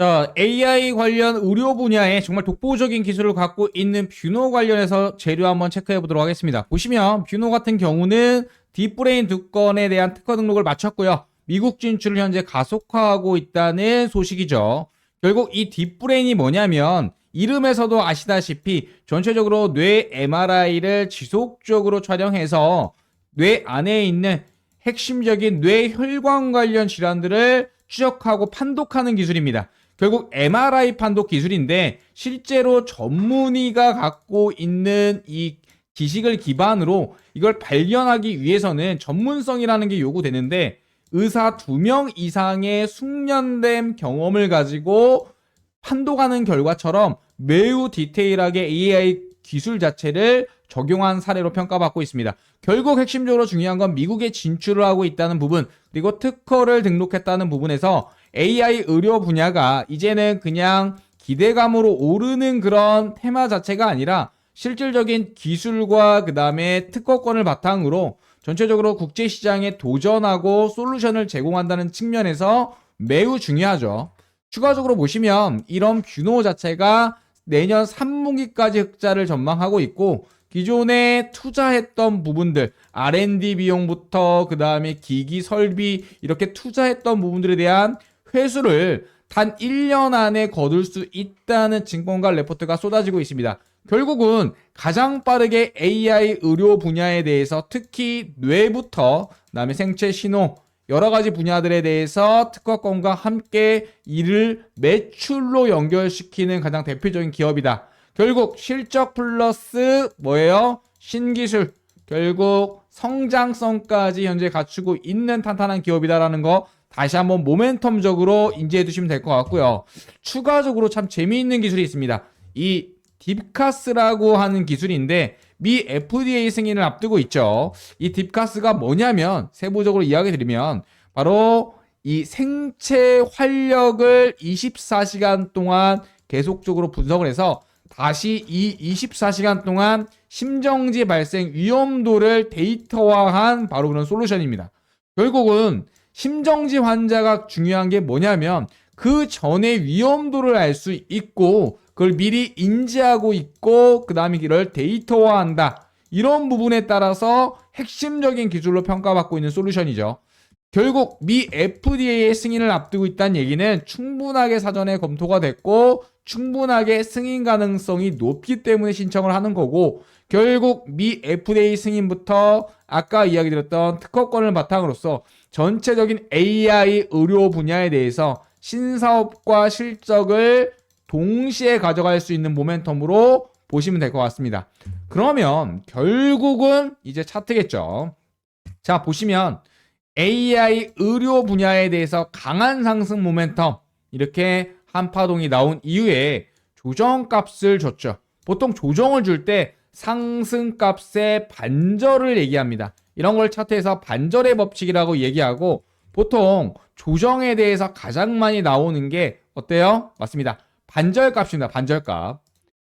자, AI 관련 의료 분야에 정말 독보적인 기술을 갖고 있는 뷰노 관련해서 재료 한번 체크해 보도록 하겠습니다. 보시면 뷰노 같은 경우는 딥브레인 두 건에 대한 특허 등록을 마쳤고요. 미국 진출을 현재 가속화하고 있다는 소식이죠. 결국 이 딥브레인이 뭐냐면 이름에서도 아시다시피 전체적으로 뇌 MRI를 지속적으로 촬영해서 뇌 안에 있는 핵심적인 뇌 혈관 관련 질환들을 추적하고 판독하는 기술입니다. 결국 MRI 판독 기술인데 실제로 전문의가 갖고 있는 이 지식을 기반으로 이걸 발견하기 위해서는 전문성이라는 게 요구되는데 의사 두 명 이상의 숙련된 경험을 가지고 판독하는 결과처럼 매우 디테일하게 AI 기술 자체를 적용한 사례로 평가받고 있습니다. 결국 핵심적으로 중요한 건 미국에 진출을 하고 있다는 부분, 그리고 특허를 등록했다는 부분에서 AI 의료 분야가 이제는 그냥 기대감으로 오르는 그런 테마 자체가 아니라 실질적인 기술과 그 다음에 특허권을 바탕으로 전체적으로 국제 시장에 도전하고 솔루션을 제공한다는 측면에서 매우 중요하죠. 추가적으로 보시면 이런 뷰노 자체가 내년 3분기까지 흑자를 전망하고 있고 기존에 투자했던 부분들 R&D 비용부터 그 다음에 기기 설비 이렇게 투자했던 부분들에 대한 회수를 단 1년 안에 거둘 수 있다는 증권가 레포트가 쏟아지고 있습니다. 결국은 가장 빠르게 AI 의료 분야에 대해서 특히 뇌부터 그다음에 생체 신호 여러 가지 분야들에 대해서 특허권과 함께 이를 매출로 연결시키는 가장 대표적인 기업이다. 결국 실적 플러스 뭐예요? 신기술. 결국 성장성까지 현재 갖추고 있는 탄탄한 기업이다라는 거 다시 한번 모멘텀적으로 인지해 두시면 될 것 같고요. 추가적으로 참 재미있는 기술이 있습니다. 이 딥카스라고 하는 기술인데 미 FDA 승인을 앞두고 있죠. 이 딥카스가 뭐냐면 세부적으로 이야기 드리면 바로 이 생체 활력을 24시간 동안 계속적으로 분석을 해서 다시 이 24시간 동안 심정지 발생 위험도를 데이터화한 바로 그런 솔루션입니다. 결국은 심정지 환자가 중요한 게 뭐냐면 그 전에 위험도를 알 수 있고 그걸 미리 인지하고 있고 그 다음에 이를 데이터화한다. 이런 부분에 따라서 핵심적인 기술로 평가받고 있는 솔루션이죠. 결국 미 FDA의 승인을 앞두고 있다는 얘기는 충분하게 사전에 검토가 됐고 충분하게 승인 가능성이 높기 때문에 신청을 하는 거고 결국 미 FDA 승인부터 아까 이야기 드렸던 특허권을 바탕으로서 전체적인 AI 의료 분야에 대해서 신사업과 실적을 동시에 가져갈 수 있는 모멘텀으로 보시면 될 것 같습니다. 그러면 결국은 이제 차트겠죠. 자, 보시면 AI 의료 분야에 대해서 강한 상승 모멘텀 이렇게 한파동이 나온 이후에 조정값을 줬죠. 보통 조정을 줄 때 상승값의 반절을 얘기합니다. 이런 걸 차트에서 반절의 법칙이라고 얘기하고 보통 조정에 대해서 가장 많이 나오는 게 어때요? 맞습니다. 반절값입니다. 반절값.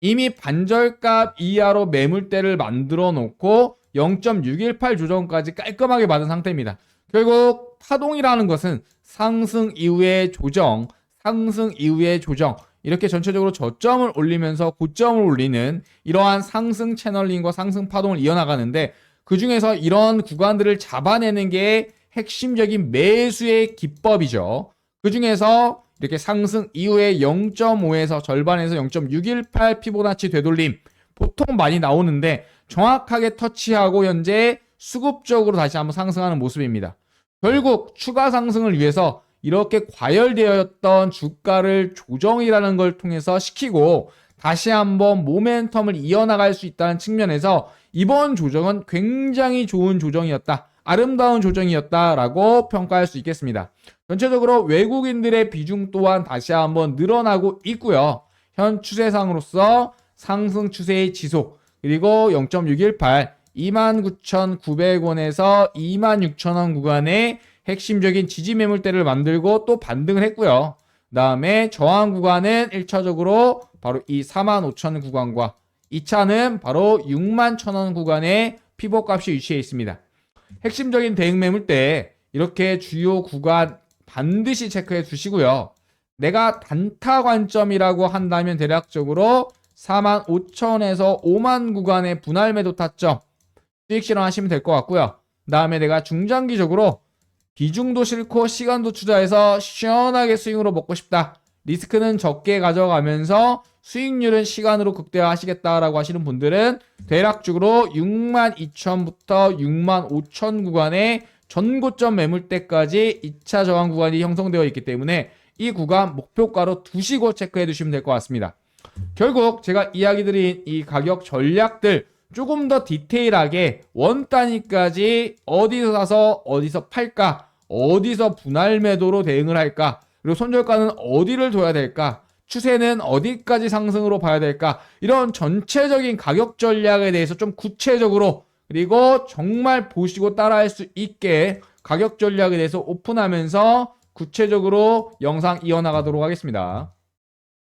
이미 반절값 이하로 매물대를 만들어 놓고 0.618 조정까지 깔끔하게 받은 상태입니다. 결국 파동이라는 것은 상승 이후의 조정, 상승 이후의 조정, 이렇게 전체적으로 저점을 올리면서 고점을 올리는 이러한 상승 채널링과 상승 파동을 이어나가는데 그 중에서 이런 구간들을 잡아내는 게 핵심적인 매수의 기법이죠. 그 중에서 이렇게 상승 이후에 0.5에서 절반에서 0.618 피보나치 되돌림 보통 많이 나오는데 정확하게 터치하고 현재 수급적으로 다시 한번 상승하는 모습입니다. 결국 추가 상승을 위해서 이렇게 과열되었던 주가를 조정이라는 걸 통해서 시키고 다시 한번 모멘텀을 이어나갈 수 있다는 측면에서 이번 조정은 굉장히 좋은 조정이었다. 아름다운 조정이었다라고 평가할 수 있겠습니다. 전체적으로 외국인들의 비중 또한 다시 한번 늘어나고 있고요. 현 추세상으로서 상승 추세의 지속 그리고 0.618 29,900원에서 26,000원 구간의 핵심적인 지지 매물대를 만들고 또 반등을 했고요. 그 다음에 저항 구간은 1차적으로 바로 이 45,000 구간과 2차는 바로 61,000원 구간의 피복 값이 위치해 있습니다. 핵심적인 대응 매물대 이렇게 주요 구간 반드시 체크해 주시고요. 내가 단타 관점이라고 한다면 대략적으로 4만 5천에서 5만 구간의 분할 매도 타점 수익 실현하시면 될 것 같고요. 다음에 내가 중장기적으로 비중도 싫고 시간도 투자해서 시원하게 스윙으로 먹고 싶다. 리스크는 적게 가져가면서 수익률은 시간으로 극대화하시겠다라고 하시는 분들은 대략적으로 6만 2천부터 6만 5천 구간의 전고점 매물대까지 2차 저항 구간이 형성되어 있기 때문에 이 구간 목표가로 두시고 체크해 두시면 될 것 같습니다. 결국 제가 이야기 드린 이 가격 전략들 조금 더 디테일하게 원 단위까지 어디서 사서 어디서 팔까, 어디서 분할 매도로 대응을 할까, 그리고 손절가는 어디를 둬야 될까, 추세는 어디까지 상승으로 봐야 될까, 이런 전체적인 가격 전략에 대해서 좀 구체적으로 그리고 정말 보시고 따라할 수 있게 가격 전략에 대해서 오픈하면서 구체적으로 영상 이어나가도록 하겠습니다.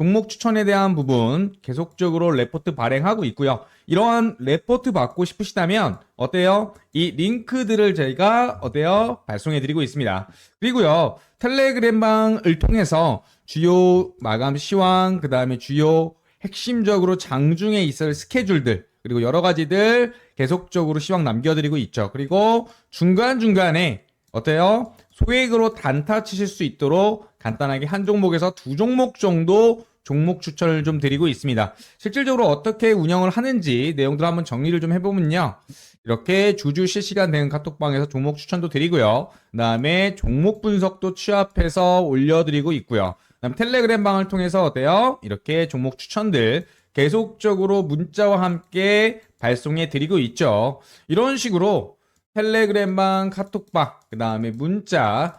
종목 추천에 대한 부분 계속적으로 레포트 발행하고 있고요. 이러한 레포트 받고 싶으시다면 어때요? 이 링크들을 저희가 어때요? 발송해 드리고 있습니다. 그리고요. 텔레그램방을 통해서 주요 마감 시황, 그 다음에 주요 핵심적으로 장중에 있을 스케줄들, 그리고 여러 가지들 계속적으로 시황 남겨드리고 있죠. 그리고 중간중간에 어때요? 소액으로 단타 치실 수 있도록 간단하게 한 종목에서 두 종목 정도 종목 추천을 좀 드리고 있습니다. 실질적으로 어떻게 운영을 하는지 내용들 한번 정리를 좀 해보면요. 이렇게 주주 실시간 대응 카톡방에서 종목 추천도 드리고요. 그 다음에 종목 분석도 취합해서 올려드리고 있고요. 그 다음 텔레그램 방을 통해서 어때요? 이렇게 종목 추천들 계속적으로 문자와 함께 발송해 드리고 있죠. 이런 식으로 텔레그램 방, 카톡방, 그 다음에 문자,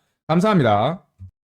감사합니다.